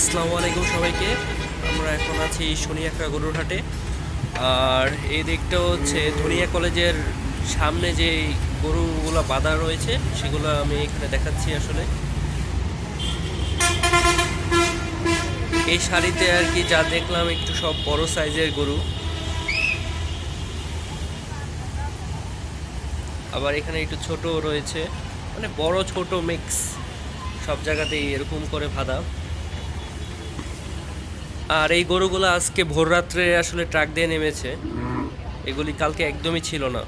আসসালামু আলাইকুম সবাইকে। আমরা এখন আছি শনিয়াকড়া গরুর হাটে আর এই দিকটা হচ্ছে ধনিয়া কলেজের সামনে যে গরুগুলো বাঁধা রয়েছে, সেগুলো আমি এখানে দেখাচ্ছি আসলে। এই শাড়িতে আর কি যা দেখলাম, একটু সব বড় সাইজের গরু। আবার এখানে একটু ছোট রয়েছে। মানে বড় ছোট মিক্স, সব জায়গাতেই এরকম করে বাঁধা। আর এই গরুগুলো আজকে ভোর রাত্রে আসলে ট্রাক দিয়ে নেমেছে। এগুলি কালকে একদমই ছিল না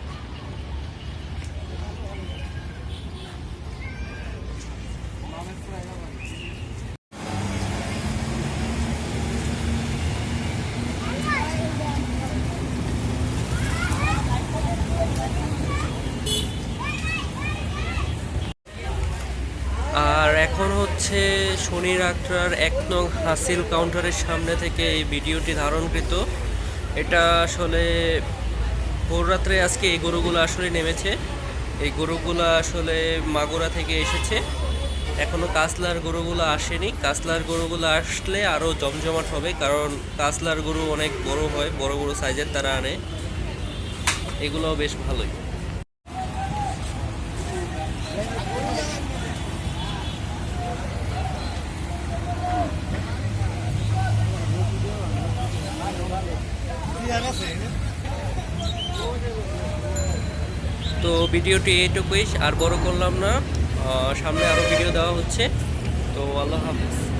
আর এখন হচ্ছে শনি আখড়ার এক নং হাসিল কাউন্টারের সামনে থেকে এই ভিডিওটি ধারণকৃত। এটা আসলে ভোর রাত্রে আজকে এই গরুগুলো আসলে নেমেছে। এই গরুগুলো আসলে মাগুরা থেকে এসেছে। এখনও কাসলার গরুগুলো আসেনি। কাসলার গরুগুলো আসলে আরও জমজমাট হবে কারণ কাসলার গরু অনেক বড় হয়, বড় বড় সাইজের তারা আনে। এগুলোও বেশ ভালোই। তো ভিডিওটি এইটুকুই আর বড় করলাম না। সামনে আরও ভিডিও দেওয়া হচ্ছে। তো আল্লাহ হাফিজ।